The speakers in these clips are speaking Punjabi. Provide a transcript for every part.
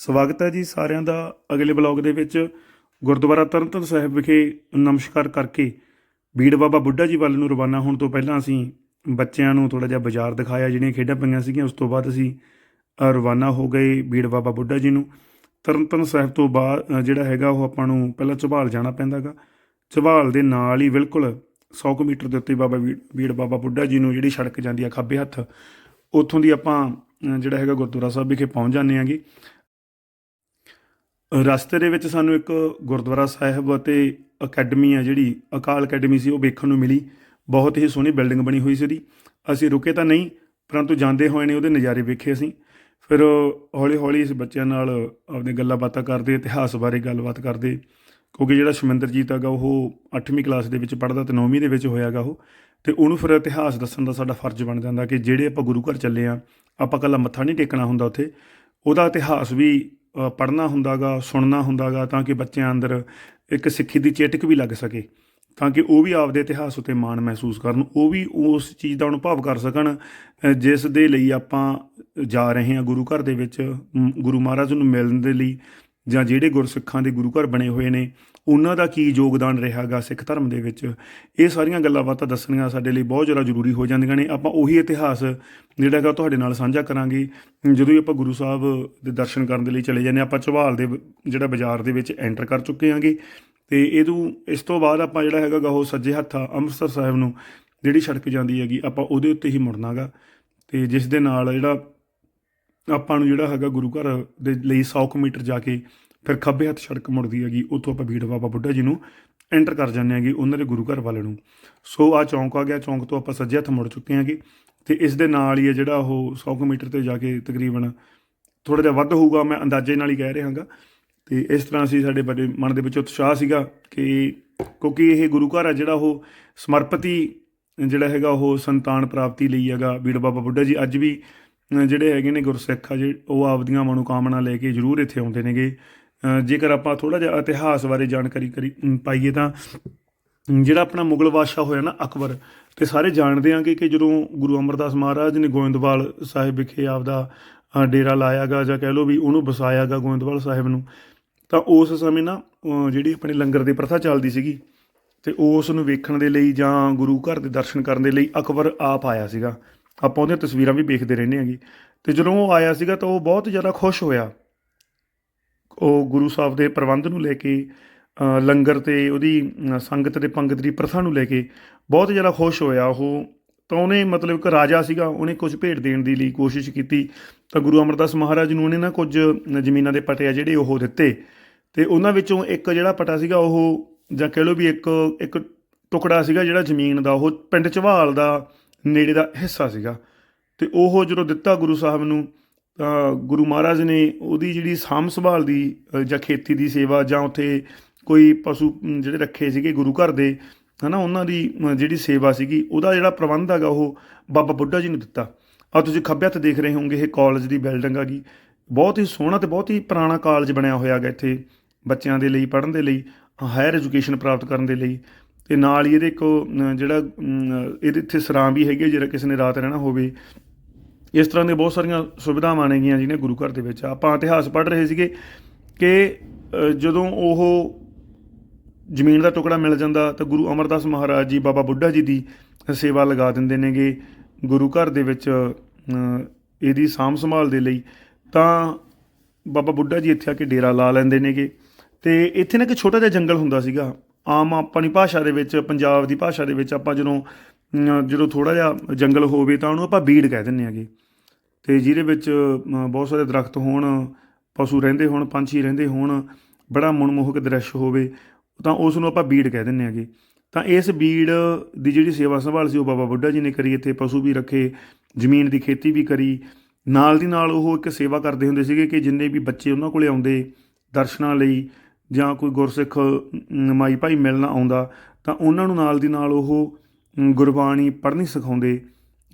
ਸਵਾਗਤ ਹੈ ਜੀ ਸਾਰਿਆਂ ਦਾ ਅਗਲੇ ਬਲੌਗ ਦੇ ਵਿੱਚ। ਗੁਰਦੁਆਰਾ ਤਰਨਤਨ ਸਾਹਿਬ ਵਿਖੇ ਨਮਸਕਾਰ ਕਰਕੇ ਬੀੜ ਬਾਬਾ ਬੁੱਢਾ ਜੀ ਵੱਲ ਨੂੰ ਰਵਾਨਾ ਹੋਣ ਤੋਂ ਪਹਿਲਾਂ ਅਸੀਂ ਬੱਚਿਆਂ ਨੂੰ ਥੋੜਾ ਜਿਹਾ ਬਾਜ਼ਾਰ ਦਿਖਾਇਆ, ਜਿਹੜੀਆਂ ਖੇਡਾਂ ਪਈਆਂ ਸੀਗੀਆਂ, ਉਸ ਤੋਂ ਬਾਅਦ ਅਸੀਂ ਰਵਾਨਾ ਹੋ ਗਏ ਬੀੜ ਬਾਬਾ ਬੁੱਢਾ ਜੀ ਨੂੰ। ਤਰਨਤਨ ਸਾਹਿਬ ਤੋਂ ਬਾਅਦ ਜਿਹੜਾ ਹੈਗਾ ਉਹ ਆਪਾਂ ਨੂੰ ਪਹਿਲਾਂ ਝਬਾਲ ਜਾਣਾ ਪੈਂਦਾਗਾ। ਝਬਾਲ ਦੇ ਨਾਲ ਹੀ ਬਿਲਕੁਲ 100 ਕੁ ਮੀਟਰ ਦੇ ਉੱਤੇ ਬਾਬਾ ਬੀੜ- ਬੀੜ ਬਾਬਾ ਬੁੱਢਾ ਜੀ ਨੂੰ ਜਿਹੜੀ ਸੜਕ ਜਾਂਦੀ ਆ, ਖੱਬੇ ਹੱਥ, ਉੱਥੋਂ ਦੀ ਆਪਾਂ ਜਿਹੜਾ ਹੈਗਾ ਗੁਰਦੁਆਰਾ ਸਾਹਿਬ ਵਿਖੇ ਪਹੁੰਚ ਜਾਂਦੇ ਆਂਗੇ। ਰਸਤੇ ਦੇ ਵਿੱਚ ਸਾਨੂੰ ਇੱਕ ਗੁਰਦੁਆਰਾ ਸਾਹਿਬ ਅਤੇ ਅਕੈਡਮੀ ਆ ਜਿਹੜੀ, ਅਕਾਲ ਅਕੈਡਮੀ ਸੀ, ਉਹ ਵੇਖਣ ਨੂੰ ਮਿਲੀ। ਬਹੁਤ ਹੀ ਸੋਹਣੀ ਬਿਲਡਿੰਗ ਬਣੀ ਹੋਈ ਸੀ ਉਹਦੀ ਅਸੀਂ ਰੁਕੇ ਤਾਂ ਨਹੀਂ, ਪਰੰਤੂ ਜਾਂਦੇ ਹੋਏ ਨੇ ਉਹਦੇ ਨਜ਼ਾਰੇ ਵੇਖੇ ਅਸੀਂ। ਫਿਰ ਹੌਲੀ ਹੌਲੀ ਇਸ ਬੱਚਿਆਂ ਨਾਲ ਆਪਣੇ ਗੱਲਾਂ ਬਾਤਾਂ ਕਰਦੇ, ਇਤਿਹਾਸ ਬਾਰੇ ਗੱਲਬਾਤ ਕਰਦੇ। ਕਿਉਂਕਿ ਜਿਹੜਾ ਸ਼ਮਿੰਦਰਜੀਤ ਹੈਗਾ, ਉਹ 8ਵੀਂ ਕਲਾਸ ਦੇ ਵਿੱਚ ਪੜ੍ਹਦਾ ਤੇ 9ਵੀਂ ਦੇ ਵਿੱਚ ਹੋਇਆਗਾ ਉਹ। ਤੇ ਉਹਨੂੰ ਫਿਰ ਇਤਿਹਾਸ ਦੱਸਣ ਦਾ ਸਾਡਾ ਫਰਜ਼ ਬਣ ਜਾਂਦਾ ਕਿ ਜਿਹੜੇ ਆਪਾਂ ਗੁਰੂ ਘਰ ਚੱਲੇ ਆ, ਆਪਾਂ ਕੱਲਾ ਮੱਥਾ ਨਹੀਂ ਟੇਕਣਾ ਹੁੰਦਾ ਉੱਥੇ। ਉਹਦਾ ਇਤਿਹਾਸ ਵੀ ਅ, ਪੜ੍ਹਨਾ ਹੁੰਦਾਗਾ ਸੁਣਨਾ ਹੁੰਦਾਗਾ ਤਾਂ ਕਿ ਬੱਚਿਆਂ ਅੰਦਰ ਇੱਕ ਸਿੱਖੀ ਦੀ ਚੇਟਕ ਵੀ ਲੱਗ ਸਕੇ ਤਾਂ ਕਿ ਉਹ ਵੀ ਆਪਦੇ ਇਤਿਹਾਸ ਉਤੇ ਮਾਣ ਮਹਿਸੂਸ ਕਰਨ ਉਹ ਵੀ ਉਸ ਚੀਜ਼ ਦਾ ਅਨੁਭਵ ਕਰ ਸਕਣ ਜਿਸ ਦੇ ਲਈ ਆਪਾਂ ਜਾ ਰਹੇ ਹਾਂ ਗੁਰੂ ਘਰ ਦੇ ਵਿੱਚ ਗੁਰੂ ਮਹਾਰਾਜ ਨੂੰ ਮਿਲਣ ਦੇ ਲਈ ਜਾਂ ਜਿਹੜੇ ਗੁਰਸਿੱਖਾਂ ਦੇ ਗੁਰੂ ਘਰ ਬਣੇ ਹੋਏ ਨੇ ਉਹਨਾਂ ਦਾ ਕੀ ਯੋਗਦਾਨ ਰਿਹਾਗਾ ਸਿੱਖ ਧਰਮ ਦੇ ਵਿੱਚ? ਇਹ ਸਾਰੀਆਂ ਗੱਲਾਂ ਬਾਤਾਂ ਦੱਸਣੀਆਂ ਸਾਡੇ ਲਈ ਬਹੁਤ ਜ਼ਿਆਦਾ ਜ਼ਰੂਰੀ ਹੋ ਜਾਂਦੀਆਂ ਨੇ। ਆਪਾਂ ਉਹੀ ਇਤਿਹਾਸ ਜਿਹੜਾ ਹੈਗਾ ਤੁਹਾਡੇ ਨਾਲ ਸਾਂਝਾ ਕਰਾਂਗੇ। ਜਦੋਂ ਹੀ ਆਪਾਂ ਗੁਰੂ ਸਾਹਿਬ ਦੇ ਦਰਸ਼ਨ ਕਰਨ ਦੇ ਲਈ ਚਲੇ ਜਾਂਦੇ ਹਾਂ, ਆਪਾਂ ਚਵਾਲ ਦੇ ਜਿਹੜਾ ਬਾਜ਼ਾਰ ਦੇ ਵਿੱਚ ਐਂਟਰ ਕਰ ਚੁੱਕੇ ਹਾਂਗੇ। ਤੇ ਇਹਦੋਂ ਇਸ ਤੋਂ ਬਾਅਦ ਆਪਾਂ ਜਿਹੜਾ ਹੈਗਾ ਗਾ ਉਹ ਸੱਜੇ ਹੱਥ ਅੰਮ੍ਰਿਤਸਰ ਸਾਹਿਬ ਨੂੰ ਜਿਹੜੀ ਸੜਕ ਜਾਂਦੀ ਹੈਗੀ ਆਪਾਂ ਉਹਦੇ ਉੱਤੇ ਹੀ ਮੁੜਨਾਗਾ ਤੇ ਜਿਸ ਦੇ ਨਾਲ ਜਿਹੜਾ ਆਪਾਂ ਨੂੰ ਜਿਹੜਾ ਹੈਗਾ ਗੁਰੂ ਘਰ ਦੇ ਲਈ 100 ਕੁ ਮੀਟਰ ਜਾ ਕੇ ਫਿਰ ਖੱਬੇ ਹੱਥ ਸੜਕ ਮੁੜਦੀ ਹੈਗੀ, ਉੱਥੋਂ ਆਪਾਂ ਬੀੜ ਬਾਬਾ ਬੁੱਢਾ ਜੀ ਨੂੰ ਐਂਟਰ ਕਰ ਜਾਂਦੇ ਹਾਂਗੇ ਉਹਨਾਂ ਦੇ ਗੁਰੂ ਘਰ ਵੱਲ ਨੂੰ। ਸੋ ਆ ਚੌਂਕ ਆ ਗਿਆ, ਚੌਂਕ ਤੋਂ ਆਪਾਂ ਸੱਜੇ ਹੱਥ ਮੁੜ ਚੁੱਕੇ ਹਾਂਗੇ ਤੇ ਇਸ ਦੇ ਨਾਲ ਹੀ ਹੈ ਜਿਹੜਾ ਉਹ 100 ਕੁ ਮੀਟਰ ਤੇ ਜਾ ਕੇ ਤਕਰੀਬਨ ਥੋੜਾ ਜਿਹਾ ਵੱਧ ਹੋਊਗਾ, ਮੈਂ ਅੰਦਾਜ਼ੇ ਨਾਲ ਹੀ ਕਹਿ ਰਿਹਾ ਹਾਂਗਾ। ਤੇ ਇਸ ਤਰ੍ਹਾਂ ਸੀ ਸਾਡੇ ਬੜੇ ਮਨ ਦੇ ਵਿੱਚ ਉਤਸ਼ਾਹ ਸੀਗਾ ਕਿ ਕਿਉਂਕਿ ਇਹ ਗੁਰੂ ਘਰ ਆ ਜਿਹੜਾ ਉਹ ਸਮਰਪਿਤ ਜਿਹੜਾ ਹੈਗਾ ਉਹ ਸੰਤਾਨ ਪ੍ਰਾਪਤੀ ਲਈ ਹੈਗਾ। ਬੀੜ ਬਾਬਾ ਬੁੱਢਾ ਜੀ ਅੱਜ ਵੀ ਜਿਹੜੇ ਹੈਗੇ ਨੇ ਗੁਰਸਿੱਖ ਆ, ਜੇ ਉਹ ਆਪਦੀਆਂ ਮਨੋਕਾਮਨਾ ਲੈ ਕੇ ਜ਼ਰੂਰ ਇੱਥੇ ਆਉਂਦੇ ਨੇਗੇ। ਜੇਕਰ ਆਪਾਂ ਥੋੜਾ ਜਿਹਾ ਇਤਿਹਾਸ ਬਾਰੇ ਜਾਣਕਾਰੀ ਕਰੀ ਪਾਈਏ ਤਾਂ ਜਿਹੜਾ ਆਪਣਾ ਮੁਗਲ ਬਾਦਸ਼ਾਹ ਹੋਇਆ ਨਾ ਅਕਬਰ ਤੇ ਸਾਰੇ ਜਾਣਦੇ ਆਂਗੇ ਕਿ ਜਦੋਂ ਗੁਰੂ ਅਮਰਦਾਸ ਮਹਾਰਾਜ ਨੇ ਗੋਇੰਦਵਾਲ ਸਾਹਿਬ ਵਿਖੇ ਆਪਦਾ ਅ, ਡੇਰਾ ਲਾਇਆਗਾ ਜਾਂ ਕਹਿ ਲਓ ਵੀ ਉਹਨੂੰ ਵਸਾਇਆਗਾ ਗੋਇੰਦਵਾਲ ਸਾਹਿਬ ਨੂੰ ਤਾਂ ਉਸ ਸਮੇਂ ਨਾ ਜਿਹੜੀ ਆਪਣੇ ਲੰਗਰ ਦੀ ਪ੍ਰਥਾ ਚੱਲਦੀ ਸੀਗੀ ਤੇ ਉਸ ਨੂੰ ਵੇਖਣ ਦੇ ਲਈ ਜਾਂ ਗੁਰੂ ਘਰ ਦੇ ਦਰਸ਼ਨ ਕਰਨ ਦੇ ਲਈ ਅਕਬਰ ਆਪ ਆਇਆ ਸੀਗਾ। ਆਪਾਂ ਉਹਦੀਆਂ ਤਸਵੀਰਾਂ ਵੀ ਵੇਖਦੇ ਰਹਿੰਦੇ ਹਾਂਗੇ। ਤੇ ਜਦੋਂ ਉਹ ਆਇਆ ਸੀਗਾ ਤਾਂ ਉਹ ਬਹੁਤ ਜ਼ਿਆਦਾ ਖੁਸ਼ ਹੋਇਆ। ਉਹ ਗੁਰੂ ਸਾਹਿਬ ਦੇ ਪ੍ਰਬੰਧ ਨੂੰ ਲੈ ਕੇ ਲੰਗਰ ਤੇ ਉਹਦੀ ਸੰਗਤ ਦੇ ਪੰਗਤ ਦੀ ਪ੍ਰਥਾ ਨੂੰ ਲੈ ਕੇ ਬਹੁਤ ਜ਼ਿਆਦਾ ਖੁਸ਼ ਹੋਇਆ। ਉਹ ਤਾਂ ਉਹਨੇ ਮਤਲਬ ਇੱਕ ਰਾਜਾ ਸੀਗਾ, ਉਹਨੇ ਕੁਝ ਭੇਟ ਦੇਣ ਦੀ ਲਈ ਕੋਸ਼ਿਸ਼ ਕੀਤੀ। ਤਾਂ ਗੁਰੂ ਅਮਰਦਾਸ ਮਹਾਰਾਜ ਨੂੰ ਉਹਨੇ ਨਾ ਕੁਝ ਜ਼ਮੀਨਾਂ ਦੇ ਪਟੇ ਆ ਜਿਹੜੇ ਉਹ ਦਿੱਤੇ। ਤੇ ਉਹਨਾਂ ਵਿੱਚੋਂ ਇੱਕ ਜਿਹੜਾ ਪਟਾ ਸੀਗਾ, ਉਹ ਜਾਂ ਕਹਿ ਲਓ ਵੀ ਇੱਕ ਇੱਕ ਟੁਕੜਾ ਸੀਗਾ ਜਿਹੜਾ ਜ਼ਮੀਨ ਦਾ, ਉਹ ਪਿੰਡ ਝਵਾਲ ਦਾ ਨੇੜੇ ਦਾ ਹਿੱਸਾ ਸੀਗਾ। ਤੇ ਉਹ ਜਦੋਂ ਦਿੱਤਾ ਗੁਰੂ ਸਾਹਿਬ ਨੂੰ ਤਾਂ ਗੁਰੂ ਮਹਾਰਾਜ ਨੇ ਉਹਦੀ ਜਿਹੜੀ ਸਾਂਭ ਸੰਭਾਲ ਦੀ ਜਾਂ ਖੇਤੀ ਦੀ ਸੇਵਾ ਜਾਂ ਉੱਥੇ ਕੋਈ ਪਸ਼ੂ ਜਿਹੜੇ ਰੱਖੇ ਸੀਗੇ ਗੁਰੂ ਘਰ ਦੇ ਹਨਾ ਉਹਨਾਂ ਦੀ ਜਿਹੜੀ ਸੇਵਾ ਸੀਗੀ ਉਹਦਾ ਜਿਹੜਾ ਪ੍ਰਬੰਧ ਹੈਗਾ ਉਹ ਬਾਬਾ ਬੁੱਢਾ ਜੀ ਨੂੰ ਦਿੱਤਾ। ਆ ਤੁਸੀਂ ਖੱਬੇ ਹੱਥ ਦੇਖ ਰਹੇ ਹੋਵੋਗੇ ਇਹ ਕਾਲਜ ਦੀ ਬਿਲਡਿੰਗ ਹੈਗੀ ਬਹੁਤ ਹੀ ਸੋਹਣਾ ਤੇ ਬਹੁਤ ਹੀ ਪੁਰਾਣਾ ਕਾਲਜ ਬਣਿਆ ਹੋਇਆ ਹੈਗਾ ਇੱਥੇ ਬੱਚਿਆਂ ਦੇ ਲਈ ਪੜ੍ਹਨ ਦੇ ਲਈ ਹਾਇਰ ਐਜੂਕੇਸ਼ਨ ਪ੍ਰਾਪਤ ਕਰਨ ਦੇ ਲਈ। ਤੇ ਨਾਲ ਹੀ ਇਹਦੇ ਇੱਕ ਜਿਹੜਾ ਇਹਦੇ ਇੱਥੇ ਸਰਾਂ ਵੀ ਹੈਗੀ ਹੈ, ਜਿਹੜਾ ਕਿਸੇ ਨੇ ਰਾਤ ਰਹਿਣਾ ਹੋਵੇ ਇਸ ਤਰ੍ਹਾਂ ਦੇ ਬਹੁਤ ਸਾਰੀਆਂ ਸੁਵਿਧਾਵਾਂ ਨੇਗੀਆਂ ਜਿਹਨੇ ਗੁਰੂ ਘਰ ਦੇ ਵਿੱਚ। ਆਪਾਂ ਇਤਿਹਾਸ ਪੜ੍ਹ ਰਹੇ ਸੀਗੇ ਕਿ ਜਦੋਂ ਉਹ ਜ਼ਮੀਨ ਦਾ ਟੁਕੜਾ ਮਿਲ ਜਾਂਦਾ ਤਾਂ ਗੁਰੂ ਅਮਰਦਾਸ ਮਹਾਰਾਜ ਜੀ, ਬਾਬਾ ਬੁੱਢਾ ਜੀ ਦੀ ਸੇਵਾ ਲਗਾ ਦਿੰਦੇ ਨੇਗੇ ਗੁਰੂ ਘਰ ਦੇ ਵਿੱਚ ਇਹਦੀ ਸਾਂਭ ਸੰਭਾਲ ਦੇ ਲਈ। ਤਾਂ ਬਾਬਾ ਬੁੱਢਾ ਜੀ ਇੱਥੇ ਆ ਕੇ ਡੇਰਾ ਲਾ ਲੈਂਦੇ ਨੇਗੇ ਤੇ ਇੱਥੇ ਨਾ ਇੱਕ ਛੋਟਾ ਜਿਹਾ ਜੰਗਲ ਹੁੰਦਾ ਸੀਗਾ। ਆਮ ਆਪਣੀ ਭਾਸ਼ਾ ਦੇ ਵਿੱਚ, ਪੰਜਾਬ ਦੀ ਭਾਸ਼ਾ ਦੇ ਵਿੱਚ ਆਪਾਂ ਜਦੋਂ ਜਦੋਂ ਥੋੜਾ ਜਿਹਾ ਜੰਗਲ ਹੋਵੇ ਤਾਂ ਉਹਨੂੰ ਆਪਾਂ ਬੀੜ ਕਹਿ ਦਿੰਦੇ ਆਗੇ ਤੇ ਜਿਹਦੇ ਵਿੱਚ ਬਹੁਤ ਸਾਰੇ ਦਰਖਤ ਹੋਣ, ਪਸ਼ੂ ਰਹਿੰਦੇ ਹੋਣ, ਪੰਛੀ ਰਹਿੰਦੇ ਹੋਣ, ਬੜਾ ਮਨਮੋਹਕ ਦ੍ਰਿਸ਼ ਹੋਵੇ, ਤਾਂ ਉਸ ਨੂੰ ਆਪਾਂ ਬੀੜ ਕਹਿ ਦਿੰਦੇ ਆਗੇ ਤਾਂ ਇਸ ਬੀੜ ਦੀ ਜਿਹੜੀ ਸੇਵਾ ਸੰਭਾਲ ਸੀ ਉਹ ਬਾਬਾ ਬੁੱਢਾ ਜੀ ਨੇ ਕਰੀ, ਇੱਥੇ ਪਸ਼ੂ ਵੀ ਰੱਖੇ, ਜ਼ਮੀਨ ਦੀ ਖੇਤੀ ਵੀ ਕਰੀ। ਨਾਲ ਦੀ ਨਾਲ ਉਹ ਇੱਕ ਸੇਵਾ ਕਰਦੇ ਹੁੰਦੇ ਸੀਗੇ ਕਿ ਜਿੰਨੇ ਵੀ ਬੱਚੇ ਉਹਨਾਂ ਕੋਲੇ ਆਉਂਦੇ ਦਰਸ਼ਨਾਂ ਲਈ ਜਾਂ ਕੋਈ ਗੁਰਸਿੱਖ ਮਾਈ ਭਾਈ ਮਿਲਣਾ ਆਉਂਦਾ, ਤਾਂ ਉਹਨਾਂ ਨੂੰ ਨਾਲ ਦੀ ਨਾਲ ਉਹ ਗੁਰਬਾਣੀ ਪੜ੍ਹਨੀ ਸਿਖਾਉਂਦੇ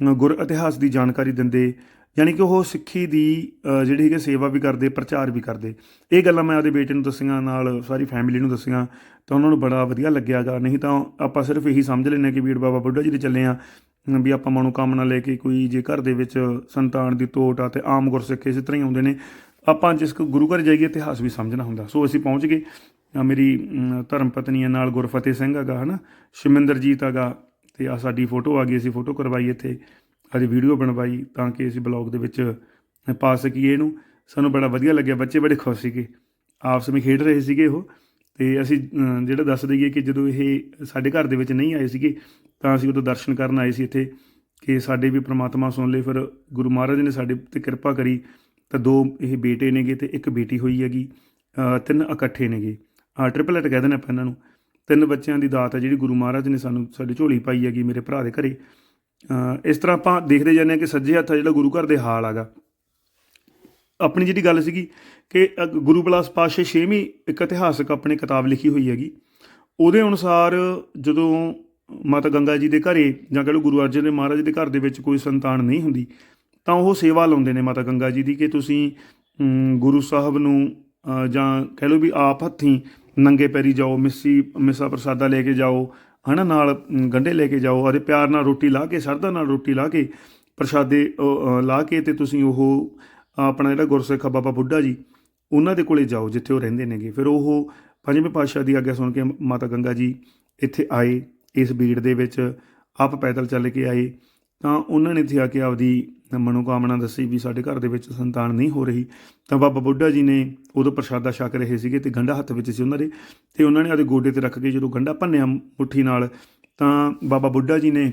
ਗੁਰ ਇਤਿਹਾਸ ਦੀ ਜਾਣਕਾਰੀ ਦਿੰਦੇ, ਯਾਨੀ ਕਿ ਉਹ ਸਿੱਖੀ ਦੀ ਜਿਹੜੀ ਹੈਗੀ ਸੇਵਾ ਵੀ ਕਰਦੇ, ਪ੍ਰਚਾਰ ਵੀ ਕਰਦੇ। ਇਹ ਗੱਲਾਂ ਮੈਂ ਆਪਦੇ ਬੇਟੇ ਨੂੰ ਦੱਸੀਆਂ, ਨਾਲ ਸਾਰੀ ਫੈਮਿਲੀ ਨੂੰ ਦੱਸੀਆਂ, ਤਾਂ ਉਹਨਾਂ ਨੂੰ ਬੜਾ ਵਧੀਆ ਲੱਗਿਆਗਾ ਨਹੀਂ ਤਾਂ ਆਪਾਂ ਸਿਰਫ ਇਹੀ ਸਮਝ ਲੈਂਦੇ ਹਾਂ ਕਿ ਵੀਰ ਬਾਬਾ ਬੁੱਢਾ ਜੀ ਦੇ ਚੱਲੇ ਆ ਵੀ ਆਪਾਂ ਮਨੋਕਾਮਨਾ ਲੈ ਕੇ ਕੋਈ ਜੇ ਘਰ ਦੇ ਵਿੱਚ ਸੰਤਾਨ ਦੀ ਤੋਟ ਆ ਤੇ ਆਮ ਗੁਰਸਿੱਖ ਇਸੇ ਤਰ੍ਹਾਂ ਹੀ ਆਉਂਦੇ ਨੇ। ਆਪਾਂ ਜਿਸ ਕੋ ਗੁਰੂ ਘਰ ਜਾਈਏ, ਇਤਿਹਾਸ ਵੀ ਸਮਝਣਾ ਹੁੰਦਾ। ਸੋ ਅਸੀਂ ਪਹੁੰਚ ਗਏ। ਮੇਰੀ ਧਰਮ ਪਤਨੀ ਹੈ ਨਾਲ ਗੁਰਫਤਿਹ ਸਿੰਘ ਹੈਗਾ, ਹਨਾ? ਸ਼ਮਿੰਦਰਜੀਤ ਹੈਗਾ। ਤੇ ਆ ਸਾਡੀ ਫੋਟੋ ਆ ਗਈ, ਅਸੀਂ ਫੋਟੋ ਕਰਵਾਈ ਇੱਥੇ ਅੱਜ ਵੀਡੀਓ ਬਣਵਾਈ ਤਾਂ ਕਿ ਅਸੀਂ ਬਲੌਗ ਦੇ ਵਿੱਚ ਪਾ ਸਕੀਏ ਇਹਨੂੰ। ਸਾਨੂੰ ਬੜਾ ਵਧੀਆ ਲੱਗਿਆ, ਬੱਚੇ ਬੜੇ ਖੁਸ਼ ਸੀਗੇ। ਆਪਸ ਵਿੱਚ ਖੇਡ ਰਹੇ ਸੀਗੇ ਉਹ ਤੇ ਅਸੀਂ ਜਿਹੜਾ ਦੱਸ ਦਈਏ ਕਿ ਜਦੋਂ ਇਹ ਸਾਡੇ ਘਰ ਦੇ ਵਿੱਚ ਨਹੀਂ ਆਏ ਸੀਗੇ, ਤਾਂ ਅਸੀਂ ਉਦੋਂ ਦਰਸ਼ਨ ਕਰਨ ਆਏ ਸੀ ਇੱਥੇ ਕਿ ਸਾਡੇ ਵੀ ਪ੍ਰਮਾਤਮਾ ਸੁਣ ਲਏ। ਫਿਰ ਗੁਰੂ ਮਹਾਰਾਜ ਨੇ ਸਾਡੇ ਤੇ ਕਿਰਪਾ ਕਰੀ ਤਾਂ ਦੋ ਇਹ ਬੇਟੇ ਨੇਗੇ ਤੇ ਇੱਕ ਬੇਟੀ ਹੋਈ ਹੈਗੀ ਤਿੰਨ ਇਕੱਠੇ ਨੇਗੇ। ਆ ਟ੍ਰਿਪਲੇਟ ਕਹਿੰਦੇ ਨੇ ਆਪਾਂ ਇਹਨਾਂ ਨੂੰ। ਤਿੰਨ ਬੱਚਿਆਂ ਦੀ ਦਾਤ ਹੈ ਜਿਹੜੀ ਗੁਰੂ ਮਹਾਰਾਜ ਨੇ ਸਾਨੂੰ ਸਾਡੀ ਝੋਲੀ ਪਾਈ ਹੈਗੀ ਮੇਰੇ ਭਰਾ ਦੇ ਘਰੇ। ਇਸ ਤਰ੍ਹਾਂ ਆਪਾਂ ਦੇਖਦੇ ਜਾਂਦੇ ਹਾਂ ਕਿ ਸੱਜੇ ਹੱਥ ਆ ਜਿਹੜਾ ਗੁਰੂ ਘਰ ਦੇ ਹਾਲ ਹੈਗਾ। ਆਪਣੀ ਜਿਹੜੀ ਗੱਲ ਸੀਗੀ ਕਿ ਅ- ਗੁਰੂ ਬਲਾਸ ਪਾਸ਼ੇ ਛੇਵੀਂ ਇੱਕ ਇਤਿਹਾਸਕ ਆਪਣੇ ਕਿਤਾਬ ਲਿਖੀ ਹੋਈ ਹੈਗੀ। ਉਹਦੇ ਅਨੁਸਾਰ ਜਦੋਂ ਮਾਤਾ ਗੰਗਾ ਜੀ ਦੇ ਘਰੇ ਜਾਂ ਕਹ ਲਓ ਗੁਰੂ ਅਰਜਨ ਦੇਵ ਮਹਾਰਾਜ ਦੇ ਘਰ ਦੇ ਵਿੱਚ ਕੋਈ ਸੰਤਾਨ ਨਹੀਂ ਹੁੰਦੀ, ਤਾਂ ਉਹ ਸੇਵਾ ਲਾਉਂਦੇ ਨੇ ਮਾਤਾ ਗੰਗਾ ਜੀ ਦੀ ਕਿ ਤੁਸੀਂ ਗੁਰੂ ਸਾਹਿਬ ਨੂੰ ਜਾਂ ਕਹਿ ਲਓ ਵੀ ਆਪ ਹੱਥੀਂ ਨੰਗੇ ਪੈਰੀ ਜਾਓ ਮਿੱਸੀ ਮਿੱਸਾ ਪ੍ਰਸਾਦਾ ਲੈ ਕੇ ਜਾਓ ਹਨਾ ਨਾਲ ਅਮ, ਗੰਢੇ ਲੈ ਕੇ ਜਾਓ ਅਤੇ ਪਿਆਰ ਨਾਲ ਰੋਟੀ ਲਾ ਕੇ ਸਰਦਾ ਨਾਲ ਰੋਟੀ ਲਾ ਕੇ ਪ੍ਰਸ਼ਾਦੇ ਅ, ਲਾ ਕੇ ਤੇ ਤੁਸੀਂ ਉਹ ਆਪਣਾ ਜਿਹੜਾ ਗੁਰਸਿੱਖ ਬਾਬਾ ਬੁੱਢਾ ਜੀ ਉਹਨਾਂ ਦੇ ਕੋਲੇ ਜਾਓ ਜਿੱਥੇ ਉਹ ਰਹਿੰਦੇ ਨੇਗੇ। ਫਿਰ ਉਹ ਪੰਜਵੇਂ ਪਾਤਸ਼ਾਹ ਦੀ ਆਗਿਆ ਸੁਣ ਕੇ ਮਾਤਾ ਗੰਗਾ ਜੀ ਇੱਥੇ ਆਏ ਇਸ ਬੀੜ ਦੇ ਵਿੱਚ ਆਪ ਪੈਦਲ ਚੱਲ ਕੇ ਆਏ। ਤਾਂ ਉਹਨਾਂ ਨੇ ਇੱਥੇ ਆ ਕੇ ਆਪਦੀ ਮਨੋਕਾਮਨਾ ਦੱਸੀ ਵੀ ਸਾਡੇ ਘਰ ਦੇ ਵਿੱਚ ਸੰਤਾਨ ਨਹੀਂ ਹੋ ਰਹੀ। ਤਾਂ ਬਾਬਾ ਬੁੱਢਾ ਜੀ ਨੇ ਉਦੋਂ ਪ੍ਰਸ਼ਾਦਾ ਛਕ ਰਹੇ ਸੀਗੇ ਤੇ ਗੰਢਾ ਹੱਥ ਵਿੱਚ ਸੀ ਉਹਨਾਂ ਦੇ ਤੇ ਉਹਨਾਂ ਨੇ ਆਪਦੇ ਗੋਡੇ ਤੇ ਰੱਖ ਕੇ ਜਦੋਂ ਗੰਢਾ ਭੰਨਿਆ ਮੁੱਠੀ ਨਾਲ ਤਾਂ ਬਾਬਾ ਬੁੱਢਾ ਜੀ ਨੇ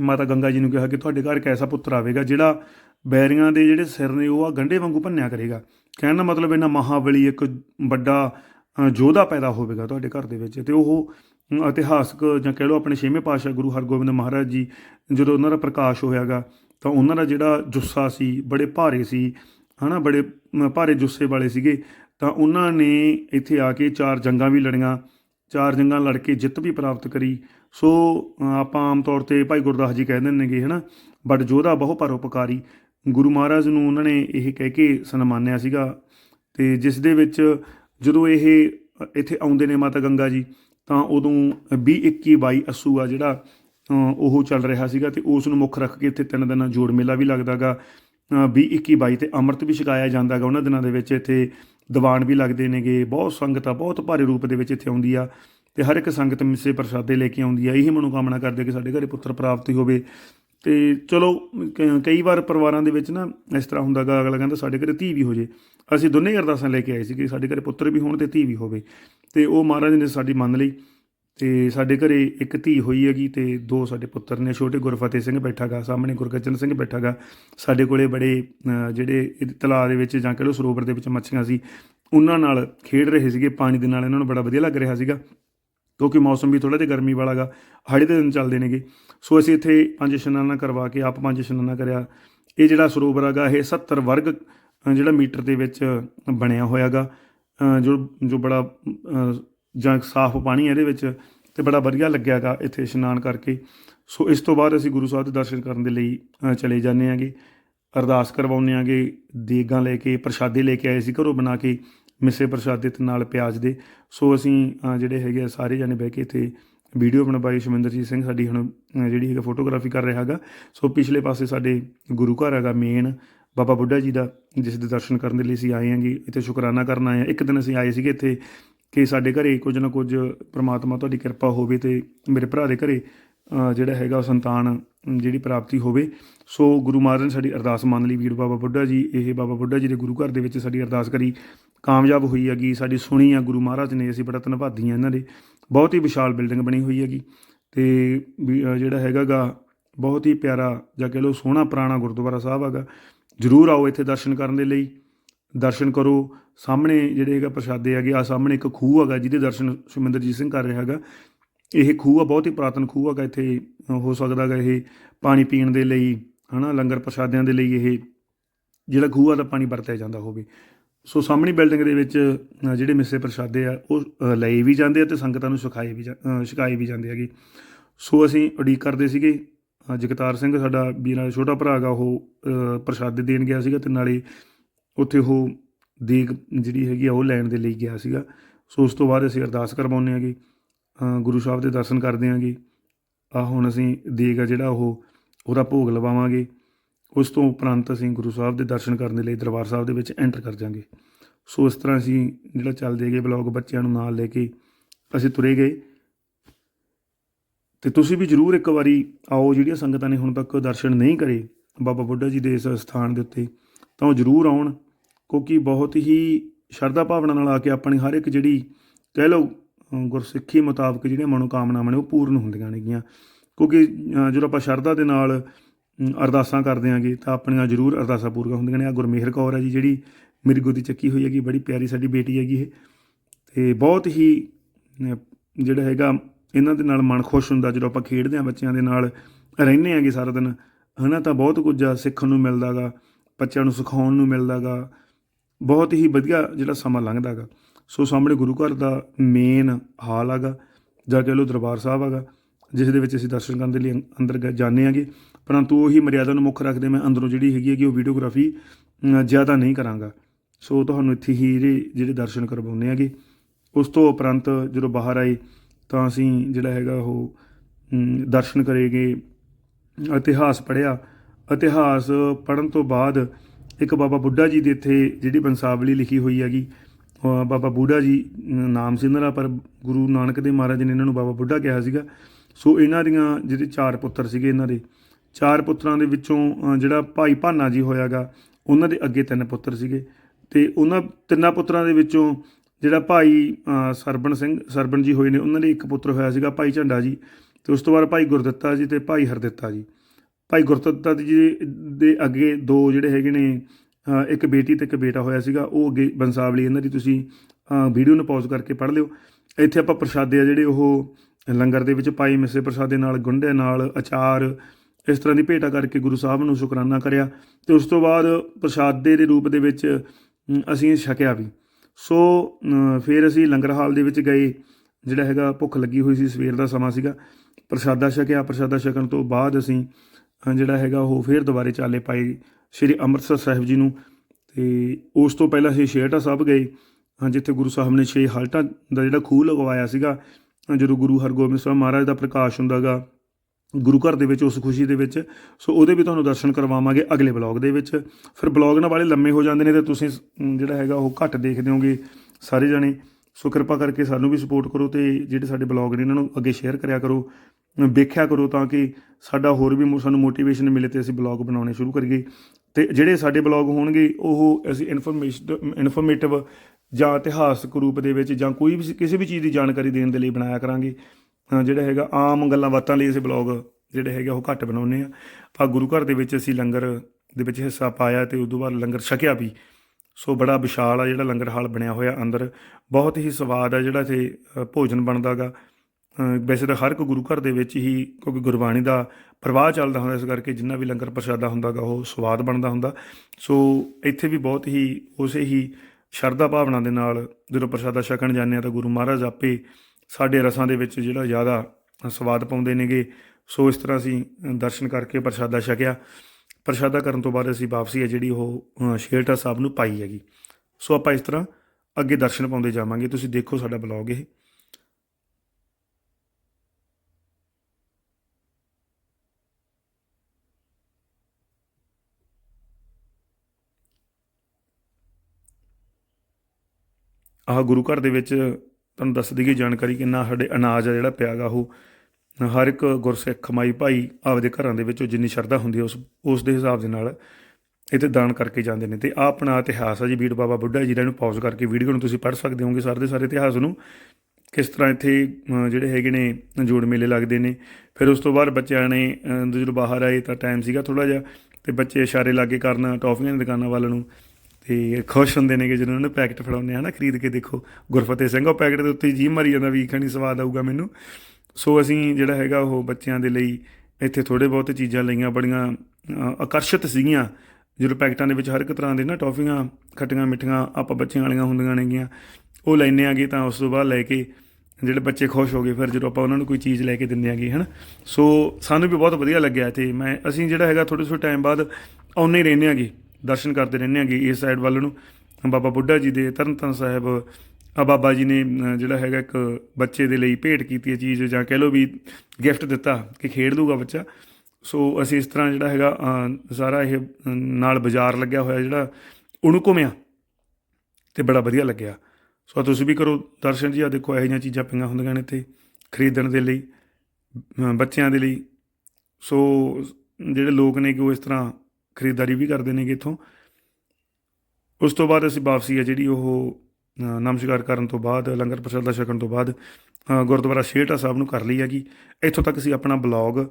ਮਾਤਾ ਗੰਗਾ ਜੀ ਨੂੰ ਕਿਹਾ ਕਿ ਤੁਹਾਡੇ ਘਰ ਇੱਕ ਐਸਾ ਪੁੱਤਰ ਆਵੇਗਾ ਜਿਹੜਾ ਬੈਰੀਆਂ ਦੇ ਜਿਹੜੇ ਸਿਰ ਨੇ ਉਹ ਆ ਗੰਢੇ ਵਾਂਗੂ ਭੰਨਿਆ ਕਰੇਗਾ। ਕਹਿਣ ਦਾ ਮਤਲਬ ਇਹਨਾਂ ਮਹਾਬਲੀ ਇੱਕ ਵੱਡਾ ਯੋਧਾ ਪੈਦਾ ਹੋਵੇਗਾ ਤੁਹਾਡੇ ਘਰ ਦੇ ਵਿੱਚ ਤੇ ਉਹ ਇਤਿਹਾਸਕ ਜਾਂ ਕਹਿ ਲਓ ਆਪਣੇ ਛੇਵੇਂ ਪਾਤਸ਼ਾਹ ਗੁਰੂ ਹਰਗੋਬਿੰਦ ਮਹਾਰਾਜ ਜੀ, ਜਦੋਂ ਉਹਨਾਂ ਦਾ ਪ੍ਰਕਾਸ਼ ਹੋਇਆਗਾ, ਤਾਂ ਉਹਨਾਂ ਦਾ ਜਿਹੜਾ ਜੁੱਸਾ ਸੀ, ਬੜੇ ਭਾਰੇ ਸੀ, ਹਨਾ, ਬੜੇ ਭਾਰੇ ਜੁੱਸੇ ਵਾਲੇ ਸੀਗੇ, ਤਾਂ ਉਹਨਾਂ ਨੇ ਇੱਥੇ ਆ ਕੇ ਚਾਰ ਜੰਗਾਂ ਵੀ ਲੜੀਆਂ, ਚਾਰ ਜੰਗਾਂ ਲੜ ਕੇ ਜਿੱਤ ਵੀ ਪ੍ਰਾਪਤ ਕਰੀ। ਸੋ ਆਪਾਂ ਆਮ ਤੌਰ ਤੇ ਭਾਈ ਗੁਰਦਾਸ ਜੀ ਕਹਿੰਦੇ ਨੇਗੇ, ਹਨਾ, ਬਟ ਜੋਧਾ ਬਹੁ ਪਰਉਪਕਾਰੀ। ਗੁਰੂ ਮਹਾਰਾਜ ਨੂੰ ਉਹਨਾਂ ਨੇ ਇਹ ਕਹਿ ਕੇ ਸਨਮਾਨਿਆ ਸੀਗਾ, ਤੇ ਜਿਸ ਦੇ ਵਿੱਚ ਜਦੋਂ ਇਹ ਇੱਥੇ ਆਉਂਦੇ ਨੇ ਮਾਤਾ ਗੰਗਾ ਜੀ ਤਾਂ ਉਦੋਂ 20 21 22 ਅਸੂ ਆ ਜਿਹੜਾ ਉਹ ਚੱਲ ਰਿਹਾ ਸੀਗਾ ਤੇ ਉਸ ਨੂੰ ਮੁੱਖ ਰੱਖ ਕੇ ਇੱਥੇ ਤਿੰਨ ਦਿਨਾਂ ਜੋੜ ਮੇਲਾ ਵੀ ਲੱਗਦਾਗਾ 20 21 22 ਤੇ ਅੰਮ੍ਰਿਤ ਵੀ ਛਕਾਇਆ ਜਾਂਦਾਗਾ ਉਹਨਾਂ ਦਿਨਾਂ ਦੇ ਵਿੱਚ। ਇੱਥੇ ਦੀਵਾਨ ਵੀ ਲੱਗਦੇ ਨੇਗੇ ਬਹੁਤ ਸੰਗਤ ਆ, ਬਹੁਤ ਭਾਰੀ ਰੂਪ ਦੇ ਵਿੱਚ ਇੱਥੇ ਆਉਂਦੀ ਆ ਤੇ ਹਰ ਇੱਕ ਸੰਗਤ ਮਿੱਸੇ ਪ੍ਰਸ਼ਾਦੇ ਲੈ ਕੇ ਆਉਂਦੀ ਆ। ਇਹੀ ਮਨੋਕਾਮਨਾ ਕਰਦੇ ਕਿ ਸਾਡੇ ਘਰੇ ਪੁੱਤਰ ਪ੍ਰਾਪਤੀ ਹੋਵੇ। ਤੇ ਚਲੋ, ਕ- ਕਈ ਵਾਰ ਪਰਿਵਾਰਾਂ ਦੇ ਵਿੱਚ ਨਾ ਇਸ ਤਰ੍ਹਾਂ ਹੁੰਦਾਗਾ ਅਗਲਾ ਕਹਿੰਦਾ ਸਾਡੇ ਘਰੇ ਧੀ ਵੀ ਹੋ ਜੇ। ਅਸੀਂ ਦੋਨੇ ਹੀ ਅਰਦਾਸਾਂ ਲੈ ਕੇ ਆਏ ਸੀ ਕਿ ਸਾਡੇ ਘਰੇ ਪੁੱਤਰ ਵੀ ਹੋਣ ਤੇ ਧੀ ਵੀ ਹੋਵੇ। ਤੇ ਉਹ ਮਹਾਰਾਜ ਨੇ ਸਾਡੀ ਮੰਨ ਲਈ ਤੇ ਸਾਡੇ ਘਰੇ ਇੱਕ ਧੀ ਹੋਈ ਹੈਗੀ ਤੇ ਦੋ ਸਾਡੇ ਪੁੱਤਰ ਨੇ। ਛੋਟੇ ਗੁਰਫਤਿਹ ਸਿੰਘ ਬੈਠਾਗਾ ਸਾਹਮਣੇ ਗੁਰਗੱਜਨ ਸਿੰਘ ਬੈਠਾਗਾ ਸਾਡੇ ਕੋਲੇ ਬੜੇ ਜਿਹੜੇ ਇਹ ਤਲਾਅ ਦੇ ਵਿੱਚ ਜਾਂ ਕਹ ਲਓ ਸਰੋਵਰ ਦੇ ਵਿੱਚ ਮੱਛੀਆਂ ਸੀ, ਉਹਨਾਂ ਨਾਲ ਖੇਡ ਰਹੇ ਸੀਗੇ, ਪਾਣੀ ਦੇ ਨਾਲ ਇਹਨਾਂ ਨੂੰ ਬੜਾ ਵਧੀਆ ਲੱਗ ਰਿਹਾ ਸੀਗਾ। ਕਿਉਂਕਿ ਮੌਸਮ ਵੀ ਥੋੜਾ ਜਿਹਾ ਗਰਮੀ ਵਾਲਾਗਾ ਹਾੜੀ ਦੇ ਦਿਨ ਚੱਲਦੇ ਨੇਗੇ। ਸੋ ਅਸੀਂ ਇੱਥੇ ਪੰਜ ਇਸ਼ਨਾਨਾ ਕਰਵਾ ਕੇ ਆਪ ਪੰਜ ਇਸ਼ਨਾਨਾ ਕਰਿਆ। ਇਹ ਜਿਹੜਾ ਸਰੋਵਰ ਹੈਗਾ ਇਹ 70 ਵਰਗ ਜਿਹੜਾ ਮੀਟਰ ਦੇ ਵਿੱਚ ਬਣਿਆ ਹੋਇਆਗਾ। ਅ, ਜੋ ਜੋ ਬੜਾ ਜਾਂ ਸਾਫ਼ ਪਾਣੀ ਹੈ ਇਹਦੇ ਵਿੱਚ ਤੇ ਬੜਾ ਵਧੀਆ ਲੱਗਿਆਗਾ ਇੱਥੇ ਇਸ਼ਨਾਨ ਕਰਕੇ। ਸੋ ਇਸ ਤੋਂ ਬਾਅਦ ਅਸੀਂ ਗੁਰੂ ਸਾਹਿਬ ਦੇ ਦਰਸ਼ਨ ਕਰਨ ਦੇ ਲਈ ਚਲੇ ਜਾਂਦੇ ਆਂਗੇ ਅਰਦਾਸ ਕਰਵਾਉਂਦੇ ਆਂਗੇ ਦੇਗਾਂ ਲੈ ਕੇ ਪ੍ਰਸ਼ਾਦੇ ਲੈ ਕੇ ਆਏ ਸੀ ਘਰੋਂ ਬਣਾ ਕੇ। ਮਿੱਸੇ ਪ੍ਰਸ਼ਾਦੇ ਤੇ ਨਾਲ ਪਿਆਜ਼ ਦੇ। ਸੋ ਅਸੀਂ ਜਿਹੜੇ ਹੈਗੇ ਆ, ਸਾਰੇ ਜਾਣੇ ਬਹਿ ਕੇ ਇੱਥੇ ਵੀਡੀਓ ਬਣਵਾਈ। ਸ਼ਮਿੰਦਰਜੀਤ ਸਿੰਘ ਸਾਡੀ ਹੁਣ ਜਿਹੜੀ ਹੈਗਾ ਫੋਟੋਗ੍ਰਾਫੀ ਕਰ ਰਿਹਾ ਹੈਗਾ। ਸੋ ਪਿਛਲੇ ਪਾਸੇ ਸਾਡੇ ਗੁਰੂ ਘਰ ਹੈਗਾ ਮੇਨ। ਬਾਬਾ ਬੁੱਢਾ ਜੀ ਦਾ, ਜਿਸ ਦੇ ਦਰਸ਼ਨ ਕਰਨ ਦੇ ਲਈ ਅਸੀਂ ਆਏ ਆਂਗੇ ਇੱਥੇ ਸ਼ੁਕਰਾਨਾ ਕਰਨ ਆਏ ਹਾਂ। ਇੱਕ ਦਿਨ ਅਸੀਂ ਆਏ ਸੀਗੇ ਇੱਥੇ ਕਿ ਸਾਡੇ ਘਰੇ ਕੁਝ ਨਾ ਕੁਝ ਪ੍ਰਮਾਤਮਾ ਤੁਹਾਡੀ ਕਿਰਪਾ ਹੋਵੇ ਤੇ ਮੇਰੇ ਭਰਾ ਦੇ ਘਰੇ ਜਿਹੜਾ ਹੈਗਾ ਉਹ ਸੰਤਾਨ, ਜਿਹੜੀ ਪ੍ਰਾਪਤੀ ਹੋਵੇ। ਸੋ ਗੁਰੂ ਮਹਾਰਾਜ ਨੇ ਸਾਡੀ ਅਰਦਾਸ ਮੰਨ ਲਈ। ਵੀਰ ਬਾਬਾ ਬੁੱਢਾ ਜੀ, ਇਹ ਬਾਬਾ ਬੁੱਢਾ ਜੀ ਦੇ ਗੁਰੂ ਘਰ ਦੇ ਵਿੱਚ ਸਾਡੀ ਅਰਦਾਸ ਕਰੀ। ਕਾਮਯਾਬ ਹੋਈ ਹੈਗੀ ਸਾਡੀ ਸੁਣੀ ਆ ਗੁਰੂ ਮਹਾਰਾਜ ਨੇ ਅਸੀਂ ਬੜਾ ਧੰਨਵਾਦੀ ਹਾਂ ਇਹਨਾਂ ਦੇ। ਬਹੁਤ ਹੀ ਵਿਸ਼ਾਲ ਬਿਲਡਿੰਗ ਬਣੀ ਹੋਈ ਹੈਗੀ ਤੇ ਵੀ, ਅ, ਜਿਹੜਾ ਹੈਗਾਗਾ ਬਹੁਤ ਹੀ ਪਿਆਰਾ ਜਾਂ ਕਹਿ ਲਓ ਸੋਹਣਾ ਪੁਰਾਣਾ ਗੁਰਦੁਆਰਾ ਸਾਹਿਬ ਹੈਗਾ। ਜਰੂਰ ਆਓ ਇੱਥੇ ਦਰਸ਼ਨ ਕਰਨ ਦੇ ਲਈ ਦਰਸ਼ਨ ਕਰੋ। ਸਾਹਮਣੇ ਜਿਹੜੇ ਹੈਗਾ ਪ੍ਰਸ਼ਾਦੇ ਹੈਗੇ ਆ ਸਾਹਮਣੇ ਇੱਕ ਖੂਹ ਹੈਗਾ ਜਿਹਦੇ ਦਰਸ਼ਨ ਸੁਮਿੰਦਰਜੀਤ ਸਿੰਘ ਕਰ ਰਿਹਾ ਹੈਗਾ। ਇਹ ਖੂਹ ਆ ਬਹੁਤ ਹੀ ਪੁਰਾਤਨ ਖੂਹ ਹੈਗਾ ਇੱਥੇ ਹੋ ਸਕਦਾ ਹੈਗਾ ਇਹ ਪਾਣੀ ਪੀਣ ਦੇ ਲਈ ਹਨਾ ਲੰਗਰ ਪ੍ਰਸ਼ਾਦਿਆਂ ਦੇ ਲਈ ਇਹ ਜਿਹੜਾ ਖੂਹ ਆ ਦਾ ਪਾਣੀ ਵਰਤਿਆ ਜਾਂਦਾ ਹੋਵੇ। ਸੋ ਸਾਹਮਣੀ ਬਿਲਡਿੰਗ ਦੇ ਵਿੱਚ ਜਿਹੜੇ ਮਿੱਸੇ ਪ੍ਰਸ਼ਾਦੇ ਆ, ਉਹ ਲਏ ਵੀ ਜਾਂਦੇ ਆ ਤੇ ਸੰਗਤਾਂ ਨੂੰ ਸਿਖਾਏ ਵੀ ਜਾ- ਛਕਾਏ ਵੀ ਜਾਂਦੇ ਹੈਗੇ। ਸੋ ਅਸੀਂ ਉਡੀਕ ਕਰਦੇ ਸੀਗੇ। ਜਗਤਾਰ ਸਿੰਘ ਸਾਡਾ ਵੀਰਾਂ ਦਾ ਛੋਟਾ ਭਰਾ ਹੈਗਾ ਉਹ ਪ੍ਰਸ਼ਾਦੇ ਦੇਣ ਗਿਆ ਸੀਗਾ ਤੇ ਨਾਲੇ ਉੱਥੇ ਉਹ ਦੇਗ ਜਿਹੜੀ ਹੈਗੀ ਆ, ਉਹ ਲੈਣ ਦੇ ਲਈ ਗਿਆ ਸੀਗਾ। ਸੋ ਉਸ ਤੋਂ ਬਾਅਦ ਅਸੀਂ ਅਰਦਾਸ ਕਰਵਾਉਂਦੇ ਆਂਗੇ ਗੁਰੂ ਸਾਹਿਬ ਦੇ ਦਰਸ਼ਨ ਕਰਦੇ ਆਂਗੇ ਆ ਹੁਣ ਅਸੀਂ ਦੇਗ ਆ ਜਿਹੜਾ, ਉਹ, ਉਹਦਾ ਭੋਗ ਲਵਾਵਾਂਗੇ। ਉਸ ਤੋਂ ਉਪਰੰਤ ਅਸੀਂ ਗੁਰੂ ਸਾਹਿਬ ਦੇ ਦਰਸ਼ਨ ਕਰਨ ਦੇ ਲਈ ਦਰਬਾਰ ਸਾਹਿਬ ਦੇ ਵਿੱਚ ਐਂਟਰ ਕਰ ਜਾਾਂਗੇ। ਸੋ ਇਸ ਤਰ੍ਹਾਂ ਅਸੀਂ ਜਿਹੜਾ ਚੱਲਦੇ ਗਏ ਬਲੌਗ ਬੱਚਿਆਂ ਨੂੰ ਨਾਲ ਲੈ ਕੇ ਅਸੀਂ ਤੁਰੇ ਗਏ। ਤੇ ਤੁਸੀਂ ਵੀ ਜਰੂਰ ਇੱਕ ਵਾਰੀ ਆਓ, ਜਿਹੜੀਆਂ ਸੰਗਤਾਂ ਨੇ ਹੁਣ ਤੱਕ ਦਰਸ਼ਨ ਨਹੀਂ ਕਰੇ ਬਾਬਾ ਬੁੱਢਾ ਜੀ ਦੇ ਇਸ ਸਥਾਨ ਦੇ ਉੱਤੇ, ਤਾਂ ਉਹ ਜਰੂਰ ਆਉਣ, ਕਿਉਂਕਿ ਬਹੁਤ ਹੀ ਸ਼ਰਧਾ ਭਾਵਨਾ ਨਾਲ ਆ ਕੇ ਆਪਣੀ ਹਰ ਇੱਕ ਜਿਹੜੀ ਕਹਿ ਲਓ ਗੁਰਸਿੱਖੀ ਮੁਤਾਬਕ ਜਿਹੜੀਆਂ ਮਨੋਕਾਮਨਾਵਾਂ ਨੇ ਉਹ ਪੂਰਨ ਹੁੰਦੀਆਂ ਨੇਗੀਆਂ। ਕਿਉਂਕਿ ਜਦੋਂ ਆਪਾਂ ਸ਼ਰਧਾ ਦੇ ਨਾਲ ਅਰਦਾਸਾਂ ਕਰਦੇ ਆਂਗੇ ਤਾਂ ਆਪਣੀਆਂ ਜ਼ਰੂਰ ਅਰਦਾਸਾਂ ਪੂਰੀਆਂ ਹੁੰਦੀਆਂ ਨੇ। ਆ ਗੁਰਮੇਹਰ ਕੌਰ ਹੈ ਜੀ, ਜਿਹੜੀ ਮੇਰੀ ਗੋਦੀ ਚੱਕੀ ਹੋਈ ਹੈਗੀ, ਬੜੀ ਪਿਆਰੀ ਸਾਡੀ ਬੇਟੀ ਹੈਗੀ ਇਹ। ਤੇ ਬਹੁਤ ਹੀ ਜਿਹੜਾ ਹੈਗਾ, ਇਹਨਾਂ ਦੇ ਨਾਲ ਮਨ ਖੁਸ਼ ਹੁੰਦਾ, ਜਦੋਂ ਆਪਾਂ ਖੇਡਦੇ ਹਾਂ ਬੱਚਿਆਂ ਦੇ ਨਾਲ, ਰਹਿੰਦੇ ਆਂਗੇ ਸਾਰਾ ਦਿਨ, ਹਨਾ, ਤਾਂ ਬਹੁਤ ਕੁਝ ਸਿੱਖਣ ਨੂੰ ਮਿਲਦਾਗਾ, ਬੱਚਿਆਂ ਨੂੰ ਸਿਖਾਉਣ ਨੂੰ ਮਿਲਦਾਗਾ, ਬਹੁਤ ਹੀ ਵਧੀਆ ਜਿਹੜਾ ਸਮਾਂ ਲੰਘਦਾਗਾ। ਸੋ ਸਾਹਮਣੇ ਗੁਰੂ ਘਰ ਦਾ ਮੇਨ ਹਾਲ ਹੈਗਾ ਜਾਂ ਕਹਿ ਲਓ ਦਰਬਾਰ ਸਾਹਿਬ ਹੈਗਾ ਜਿਸ ਦੇ ਵਿੱਚ ਅਸੀਂ ਦਰਸ਼ਨ ਕਰਨ ਦੇ ਲਈ ਅੰ- ਅੰਦਰ ਗਏ- ਜਾਂਦੇ ਆਂਗੇ ਪਰੰਤੂ ਉਹੀ ਮਰਿਆਦਾ ਨੂੰ ਮੁੱਖ ਰੱਖਦੇ ਮੈਂ ਅੰਦਰੋਂ ਜਿਹੜੀ ਹੈਗੀ ਹੈ ਕਿ ਉਹ ਵੀਡੀਓਗ੍ਰਾਫੀ ਜ਼ਿਆਦਾ ਨਹੀਂ ਕਰਾਂਗਾ। ਸੋ ਤੁਹਾਨੂੰ ਇੱਥੇ ਹੀ ਜਿਹੜੇ ਜਿਹੜੇ ਦਰਸ਼ਨ ਕਰਵਾਉਂਦੇ ਆਂਗੇ ਉਸ ਤੋਂ ਉਪਰੰਤ ਜਦੋਂ ਬਾਹਰ ਆਏ ਤਾਂ ਅਸੀਂ ਜਿਹੜਾ ਹੈਗਾ ਉਹ ਅਮ, ਦਰਸ਼ਨ ਕਰੇਗੇ ਇਤਿਹਾਸ ਪੜ੍ਹਿਆ। ਇਤਿਹਾਸ ਪੜ੍ਹਨ ਤੋਂ ਬਾਅਦ ਇੱਕ ਬਾਬਾ ਬੁੱਢਾ ਜੀ ਦੇ ਇੱਥੇ ਜਿਹੜੀ ਬੰਸਾਵਲੀ ਲਿਖੀ ਹੋਈ ਹੈਗੀ ਬਾਬਾ ਬੁੱਢਾ ਜੀ ਨਾਮ ਸੀ ਇਹਨਾਂ ਦਾ ਪਰ ਗੁਰੂ ਨਾਨਕ ਦੇਵ ਮਹਾਰਾਜ ਨੇ ਇਹਨਾਂ ਨੂੰ ਬਾਬਾ ਬੁੱਢਾ ਕਿਹਾ ਸੀਗਾ। ਸੋ ਇਹਨਾਂ ਦੀਆਂ ਜਿਹੜੇ ਚਾਰ ਪੁੱਤਰ ਸੀਗੇ ਇਹਨਾਂ ਦੇ ਚਾਰ ਪੁੱਤਰਾਂ ਦੇ ਵਿੱਚੋਂ ਜਿਹੜਾ ਭਾਈ ਭਾਨਾ ਜੀ ਹੋਇਆਗਾ, ਉਹਨਾਂ ਦੇ ਅੱਗੇ ਤਿੰਨ ਪੁੱਤਰ ਸੀਗੇ ਤੇ ਉਹਨਾਂ ਤਿੰਨਾਂ ਪੁੱਤਰਾਂ ਦੇ ਵਿੱਚੋਂ ਜਿਹੜਾ ਭਾਈ ਸਰਬਣ ਸਿੰਘ, ਸਰਬਣ ਜੀ ਹੋਏ ਨੇ, ਉਹਨਾਂ ਦੇ ਇੱਕ ਪੁੱਤਰ ਹੋਇਆ ਸੀਗਾ ਭਾਈ ਝੰਡਾ ਜੀ ਤੇ ਉਸ ਤੋਂ ਬਾਅਦ ਭਾਈ ਗੁਰਦਿੱਤਾ ਜੀ ਤੇ ਭਾਈ ਹਰਦਿੱਤਾ ਜੀ। ਭਾਈ ਗੁਰਦਿੱਤਾ ਜੀ ਦੇ ਅੱਗੇ ਦੋ ਜਿਹੜੇ ਹੈਗੇ ਨੇ ਇੱਕ ਬੇਟੀ ਤੇ ਇੱਕ ਬੇਟਾ ਹੋਇਆ ਸੀਗਾ, ਉਹ ਅੱਗੇ ਬੰਸਾਵਲੀ, ਇਹਨਾਂ ਦੀ ਤੁਸੀਂ ਵੀਡੀਓ ਨੂੰ ਪੌਜ਼ ਕਰਕੇ ਪੜ੍ਹ ਲਿਓ। ਇੱਥੇ ਆਪਾਂ ਪ੍ਰਸ਼ਾਦੇ ਆ ਜਿਹੜੇ ਉਹ ਲੰਗਰ ਦੇ ਵਿੱਚ ਪਾਈ ਮਿੱਸੇ ਪ੍ਰਸ਼ਾਦੇ ਨਾਲ ਗੁੰਡੇ ਨਾਲ, ਅਚਾਰ ਇਸ ਤਰ੍ਹਾਂ ਦੀ ਭੇਟਾ ਕਰਕੇ ਗੁਰੂ ਸਾਹਿਬ ਨੂੰ ਸ਼ੁਕਰਾਨਾ ਕਰਿਆ ਤੇ ਉਸ ਤੋਂ ਬਾਅਦ ਪ੍ਰਸ਼ਾਦੇ ਦੇ ਰੂਪ ਦੇ ਵਿੱਚ ਅਸੀਂ ਛਕਿਆ ਵੀ। ਸੋ ਫਿਰ ਅਸੀਂ ਲੰਗਰ ਹਾਲ ਦੇ ਵਿੱਚ ਗਏ ਜਿਹੜਾ ਹੈਗਾ ਭੁੱਖ ਲੱਗੀ ਹੋਈ ਸੀ ਸਵੇਰ ਦਾ ਸਮਾਂ ਸੀਗਾ। ਪ੍ਰਸ਼ਾਦਾ ਛਕਿਆ ਪ੍ਰਸ਼ਾਦਾ ਛਕਣ ਤੋਂ ਬਾਅਦ ਅਸੀਂ ਜਿਹੜਾ ਹੈਗਾ ਉਹ ਫਿਰ ਦੁਬਾਰੇ ਚਾਲੇ ਪਾਏ ਸ਼੍ਰੀ ਅੰਮ੍ਰਿਤਸਰ ਸਾਹਿਬ ਜੀ ਨੂੰ। ਤੇ ਉਸ ਤੋਂ ਪਹਿਲਾਂ ਅਸੀਂ ਛੇਹਰਟਾ ਸਾਹਿਬ ਗਏ ਅ, ਜਿੱਥੇ ਗੁਰੂ ਸਾਹਿਬ ਨੇ ਛੇ ਹਾਲਟਾਂ ਦਾ ਜਿਹੜਾ ਖੂਹ ਲਗਵਾਇਆ ਸੀਗਾ ਜਦੋਂ ਗੁਰੂ ਹਰਗੋਬਿੰਦ ਸਾਹਿਬ ਮਹਾਰਾਜ ਦਾ ਪ੍ਰਕਾਸ਼ ਹੁੰਦਾਗਾ ਗੁਰੂ ਘਰ ਦੇ ਵਿੱਚ, ਉਸ ਖੁਸ਼ੀ ਦੇ ਵਿੱਚ। ਸੋ ਉਹਦੇ ਵੀ ਤੁਹਾਨੂੰ ਦਰਸ਼ਨ ਕਰਵਾਵਾਂਗੇ ਅਗਲੇ ਬਲੌਗ ਦੇ ਵਿੱਚ। ਫਿਰ ਬਲੌਗ ਨਾਲ ਵਾਲੇ ਲੰਮੇ ਹੋ ਜਾਂਦੇ ਨੇ ਤੇ ਤੁਸੀਂ ਜਿਹੜਾ ਹੈਗਾ ਉਹ ਘੱਟ ਦੇਖਦੇ ਹੋਗੇ ਸਾਰੇ ਜਣੇ। ਸੋ ਕਿਰਪਾ ਕਰਕੇ ਸਾਨੂੰ ਵੀ ਸਪੋਰਟ ਕਰੋ ਤੇ ਜਿਹੜੇ ਸਾਡੇ ਬਲੌਗ ਨੇ ਇਹਨਾਂ ਨੂੰ ਅੱਗੇ ਸ਼ੇਅਰ ਕਰਿਆ ਕਰੋ। ਵੇਖਿਆ ਕਰੋ ਤਾਂ ਕਿ ਸਾਡਾ ਹੋਰ ਵੀ ਸਾਨੂੰ ਮੋਟੀਵੇਸ਼ਨ ਮਿਲੇ ਤੇ ਅਸੀਂ ਬਲੌਗ ਬਣਾਉਣੇ ਸ਼ੁਰੂ ਕਰੀਏ। ਤੇ ਜਿਹੜੇ ਸਾਡੇ ਬਲੌਗ ਹੋਣਗੇ, ਉਹ ਅਸੀਂ ਇਨਫੋਰਮੇਸ਼ਨ ਇਨਫੋਰਮੇਟਿਵ ਜਾਂ ਇਤਿਹਾਸਕ ਰੂਪ ਦੇ ਵਿੱਚ ਜਾਂ ਕੋਈ ਵੀ ਕਿਸੇ ਵੀ ਚੀਜ਼ ਦੀ ਜਾਣਕਾਰੀ ਦੇਣ ਦੇ ਲਈ ਬਣਾਇਆ ਕਰਾਂਗੇ। ਜਿਹੜਾ ਹੈਗਾ ਆਮ ਗੱਲਾਂ ਬਾਤਾਂ ਲਈ ਅਸੀਂ ਬਲੌਗ ਜਿਹੜੇ ਹੈਗੇ ਉਹ ਘੱਟ ਬਣਾਉਂਦੇ ਆ ਪਰ ਗੁਰੂ ਘਰ ਦੇ ਵਿੱਚ ਅਸੀਂ ਲੰਗਰ ਦੇ ਵਿੱਚ ਹਿੱਸਾ ਪਾਇਆ ਤੇ ਉਸ ਤੋਂ ਬਾਅਦ ਲੰਗਰ ਛਕਿਆ ਵੀ। ਸੋ ਬੜਾ ਵਿਸ਼ਾਲ ਆ ਜਿਹੜਾ ਲੰਗਰ ਹਾਲ ਬਣਿਆ ਹੋਇਆ ਅੰਦਰ। ਬਹੁਤ ਹੀ ਸਵਾਦ ਆ ਜਿਹੜਾ ਇੱਥੇ ਅ, ਭੋਜਨ ਬਣਦਾਗਾ। ਵੈਸੇ ਤਾਂ ਹਰ ਇੱਕ ਗੁਰੂ ਘਰ ਦੇ ਵਿੱਚ ਹੀ ਕਿਉਂਕਿ ਗੁਰਬਾਣੀ ਦਾ ਪ੍ਰਵਾਹ ਚੱਲਦਾ ਹੁੰਦਾ ਇਸ ਕਰਕੇ ਜਿੰਨਾ ਵੀ ਲੰਗਰ ਪ੍ਰਸ਼ਾਦਾ ਹੁੰਦਾਗਾ ਉਹ ਸਵਾਦ ਬਣਦਾ ਹੁੰਦਾ। ਸੋ ਇੱਥੇ ਵੀ ਬਹੁਤ ਹੀ ਉਸੇ ਹੀ ਸ਼ਰਧਾ ਭਾਵਨਾ ਦੇ ਨਾਲ ਜਦੋਂ ਪ੍ਰਸ਼ਾਦਾ ਛਕਣ ਜਾਂਦੇ ਆ ਤਾਂ ਗੁਰੂ ਮਹਾਰਾਜ ਆਪੇ ਸਾਡੇ ਰਸਾਂ ਦੇ ਵਿੱਚ ਜਿਹੜਾ ਜ਼ਿਆਦਾ ਸਵਾਦ ਪਾਉਂਦੇ ਨੇਗੇ ਸੋ ਇਸ ਤਰ੍ਹਾਂ ਅਸੀਂ ਦਰਸ਼ਨ ਕਰਕੇ ਪ੍ਰਸ਼ਾਦਾ ਛਕਿਆ। ਪ੍ਰਸ਼ਾਦਾ ਕਰਨ ਤੋਂ ਬਾਅਦ ਅਸੀਂ ਵਾਪਸੀ ਹੈ ਜਿਹੜੀ ਉਹ ਅ, ਸ਼ੇਰਟਾ ਸਾਹਿਬ ਨੂੰ ਪਾਈ ਹੈਗੀ। ਸੋ ਆਪਾਂ ਇਸ ਤਰ੍ਹਾਂ ਅੱਗੇ ਦਰਸ਼ਨ ਪਾਉਂਦੇ ਜਾਵਾਂਗੇ। ਤੁਸੀਂ ਦੇਖੋ ਸਾਡਾ ਬਲੌਗ ਇਹ। ਆਹ ਗੁਰੂ ਘਰ ਦੇ ਵਿੱਚ ਤੁਹਾਨੂੰ ਦੱਸ ਦਈਏ ਜਾਣਕਾਰੀ ਕਿੰਨਾ ਸਾਡੇ ਅਨਾਜ ਆ ਜਿਹੜਾ ਪਿਆਗਾ ਉਹ। ਹਰ ਇੱਕ ਗੁਰਸਿੱਖ ਮਾਈ ਭਾਈ ਆਪਦੇ ਘਰਾਂ ਦੇ ਵਿੱਚੋਂ ਜਿੰਨੀ ਸ਼ਰਧਾ ਹੁੰਦੀ ਹੈ ਉਸ ਉਸ ਦੇ ਹਿਸਾਬ ਦੇ ਨਾਲ ਇੱਥੇ ਦਾਨ ਕਰਕੇ ਜਾਂਦੇ ਨੇ। ਤੇ ਆ ਆਪਣਾ ਇਤਿਹਾਸ ਆ ਜੀ ਬੀੜ ਬਾਬਾ ਬੁੱਢਾ ਜੀ ਦਾ, ਇਹਨੂੰ ਪੌਜ਼ ਕਰਕੇ ਵੀਡੀਓ ਨੂੰ ਤੁਸੀਂ ਪੜ੍ਹ ਸਕਦੇ ਹੋਗੇ ਸਾਰੇ ਦੇ ਸਾਰੇ ਇਤਿਹਾਸ ਨੂੰ। ਕਿਸ ਤਰ੍ਹਾਂ ਇੱਥੇ ਜਿਹੜੇ ਹੈਗੇ ਨੇ, ਜੋੜ ਮੇਲੇ ਲੱਗਦੇ ਨੇ। ਫਿਰ ਉਸ ਤੋਂ ਬਾਅਦ ਬੱਚਿਆਂ ਨੇ ਜਦੋਂ ਬਾਹਰ ਆਏ ਤਾਂ ਟਾਈਮ ਸੀਗਾ ਥੋੜਾ ਜਿਹਾ, ਤੇ ਬੱਚੇ ਇਸ਼ਾਰੇ ਲਾਗੇ ਕਰਨ, ਟੌਫੀਆਂ ਦੀ ਦੁਕਾਨਾਂ ਵੱਲ ਨੂੰ। ਤੇ ਖੁਸ਼ ਹੁੰਦੇ ਨੇ ਕਿ ਜਦੋਂ ਉਹਨਾਂ ਨੂੰ ਪੈਕਟ ਫੜਾਉਂਦੇ ਆ ਨਾ ਖਰੀਦ ਕੇ ਦੇਖੋ, ਗੁਰਫਤਿਹ ਸਿੰਘ, ਉਹ ਪੈਕਟ ਦੇ ਉੱਤੇ ਜੀ ਮਾਰੀ ਜਾਂਦਾ, ਵੀ ਖਣੀ ਸਵਾਦ ਆਊਗਾ ਮੈਨੂੰ। ਸੋ ਅਸੀਂ ਜਿਹੜਾ ਹੈਗਾ ਉਹ ਬੱਚਿਆਂ ਦੇ ਲਈ ਇੱਥੇ ਥੋੜੇ ਬਹੁਤ ਚੀਜ਼ਾਂ ਲਈਆਂ, ਬੜੀਆਂ ਆਕਰਸ਼ਿਤ ਸੀਗੀਆਂ। ਜਦੋਂ ਪੈਕਟਾਂ ਦੇ ਵਿੱਚ ਹਰ ਇੱਕ ਤਰ੍ਹਾਂ ਦੇ ਨਾ ਟੌਫੀਆਂ, ਖੱਟੀਆਂ ਮਿੱਠੀਆਂ ਆਪਾਂ ਬੱਚਿਆਂ ਵਾਲੀਆਂ ਹੁੰਦੀਆਂ ਨੇਗੀਆਂ, ਉਹ ਲੈਨੇ ਆਗੇ ਤਾਂ ਉਸ ਤੋਂ ਬਾਅਦ ਲੈ ਕੇ ਜਿਹੜੇ ਬੱਚੇ ਖੁਸ਼ ਹੋ ਗਏ, ਫਿਰ ਜਦੋਂ ਆਪਾਂ ਉਹਨਾਂ ਨੂੰ ਕੋਈ ਚੀਜ਼ ਲੈ ਕੇ ਦਿੰਦੇ ਆਗੇ, ਹਨ? ਸੋ ਸਾਨੂੰ ਵੀ ਬਹੁਤ ਵਧੀਆ ਲੱਗਿਆ ਤੇ ਮੈਂ, ਅਸੀਂ ਜਿਹੜਾ ਹੈਗਾ ਥੋੜੇ ਥੋੜੇ ਟਾਈਮ ਬਾਅਦ ਆਉਂਦੇ ਹੀ ਰਹਿੰਦੇ ਆਗੇ। ਦਰਸ਼ਨ ਕਰਦੇ ਰਹਿੰਦੇ ਆਗੇ ਇਸ ਸਾਈਡ ਵੱਲ ਨੂੰ। ਬਾਬਾ ਬੁੱਢਾ ਜੀ ਦੇ ਤਰਨਤਨ ਸਾਹਿਬ ਆ ਬਾਬਾ ਜੀ ਨੇ ਜਿਹੜਾ ਹੈਗਾ ਇੱਕ ਬੱਚੇ ਦੇ ਲਈ ਭੇਟ ਕੀਤੀ ਹੈ ਚੀਜ਼, ਜਾਂ ਕਹਿ ਲਓ ਵੀ ਗਿਫਟ ਦਿੱਤਾ ਕਿ ਖੇਡ ਲੂਗਾ ਬੱਚਾ। ਸੋ ਅਸੀਂ ਇਸ ਤਰ੍ਹਾਂ ਜਿਹੜਾ ਹੈਗਾ ਸਾਰਾ ਇਹ ਨਾਲ ਬਾਜ਼ਾਰ ਲੱਗਿਆ ਹੋਇਆ ਜਿਹੜਾ ਉਹਨੂੰ ਘੁੰਮਿਆ ਤੇ ਬੜਾ ਵਧੀਆ ਲੱਗਿਆ। ਸੋ ਤੁਸੀਂ ਵੀ ਕਰੋ ਦਰਸ਼ਨ ਜੀ ਆ ਦੇਖੋ ਇਹੋ ਜਿਹੀਆਂ ਚੀਜ਼ਾਂ ਪਈਆਂ ਹੁੰਦੀਆਂ ਨੇ ਇੱਥੇ ਖਰੀਦਣ ਦੇ ਲਈ ਬੱਚਿਆਂ ਦੇ ਲਈ। ਸੋ ਜਿਹੜੇ ਲੋਕ ਨੇ ਕਿ ਉਹ ਇਸ ਤਰ੍ਹਾਂ ਖਰੀਦਦਾਰੀ ਵੀ ਕਰਦੇ ਨੇਗੇ ਇੱਥੋਂ। ਉਸ ਤੋਂ ਬਾਅਦ ਅਸੀਂ ਵਾਪਸੀ ਹੈ ਜਿਹੜੀ ਉਹ ਅ, ਨਮਸਕਾਰ ਕਰਨ ਤੋਂ ਬਾਅਦ ਲੰਗਰ ਪ੍ਰਸ਼ਾਦਾ ਦਾ ਛਕਣ ਤੋਂ ਬਾਅਦ ਗੁਰਦੁਆਰਾ ਸ਼ੇਠਾ ਸਾਹਿਬ ਨੂੰ ਕਰ ਲਈ ਹੈਗੀ। ਇੱਥੋਂ ਤੱਕ ਅਸੀਂ ਆਪਣਾ ਬਲੌਗ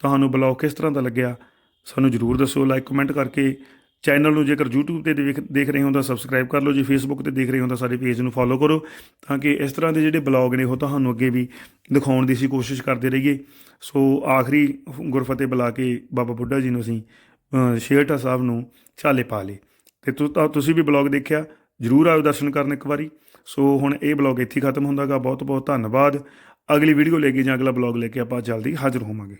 ਤੁਹਾਨੂੰ ਬਲੌਗ ਕਿਸ ਤਰ੍ਹਾਂ ਦਾ ਲੱਗਿਆ ਸਾਨੂੰ ਜਰੂਰ ਦੱਸੋ। ਲਾਈਕ ਕਮੈਂਟ ਕਰਕੇ ਚੈਨਲ ਨੂੰ ਜੇਕਰ YouTube ਤੇ ਦੇਖ ਦੇਖ ਰਹੇ ਹੋ ਤਾਂ ਸਬਸਕ੍ਰਾਈਬ ਕਰ ਲਓ ਜੇ। Facebook ਤੇ ਦੇਖ ਰਹੇ ਹੋ ਤਾਂ ਸਾਡੇ ਪੇਜ ਨੂੰ ਫੋਲੋ ਕਰੋ ਤਾਂ ਕਿ ਇਸ ਤਰ੍ਹਾਂ ਦੇ ਜਿਹੜੇ ਬਲੌਗ ਨੇ ਉਹ ਤੁਹਾਨੂੰ ਅੱਗੇ ਵੀ ਦਿਖਾਉਣ ਦੀ ਅਸੀਂ ਕੋਸ਼ਿਸ਼ ਕਰਦੇ ਰਹੀਏ। ਸੋ ਆਖਰੀ ਗੁਰਫਤਿਹ ਬੁਲਾ ਕੇ ਬਾਬਾ ਬੁੱਢਾ ਜੀ ਨੂੰ ਅਸੀਂ ਅ, ਸ਼ੇਰਟਾ ਸਾਹਿਬ ਨੂੰ ਚਾਲੇ ਪਾ ਲਏ। ਤੇ ਤੁ- ਤਾਂ ਤੁਸੀਂ ਵੀ ਬਲੌਗ ਦੇਖਿਆ ਜਰੂਰ ਆਓ ਦਰਸ਼ਨ ਕਰਨ ਇੱਕ ਵਾਰੀ। ਸੋ ਹੁਣ ਇਹ ਬਲੌਗ ਇੱਥੇ ਹੀ ਖਤਮ ਹੁੰਦਾਗਾ। ਬਹੁਤ ਬਹੁਤ ਧੰਨਵਾਦ। ਅਗਲੀ ਵੀਡੀਓ ਲੈ ਕੇ ਜਾਂ ਅਗਲਾ ਬਲੌਗ ਲੈ ਕੇ ਆਪਾਂ ਜਲਦੀ ਹਾਜ਼ਰ ਹੋਵਾਂਗੇ।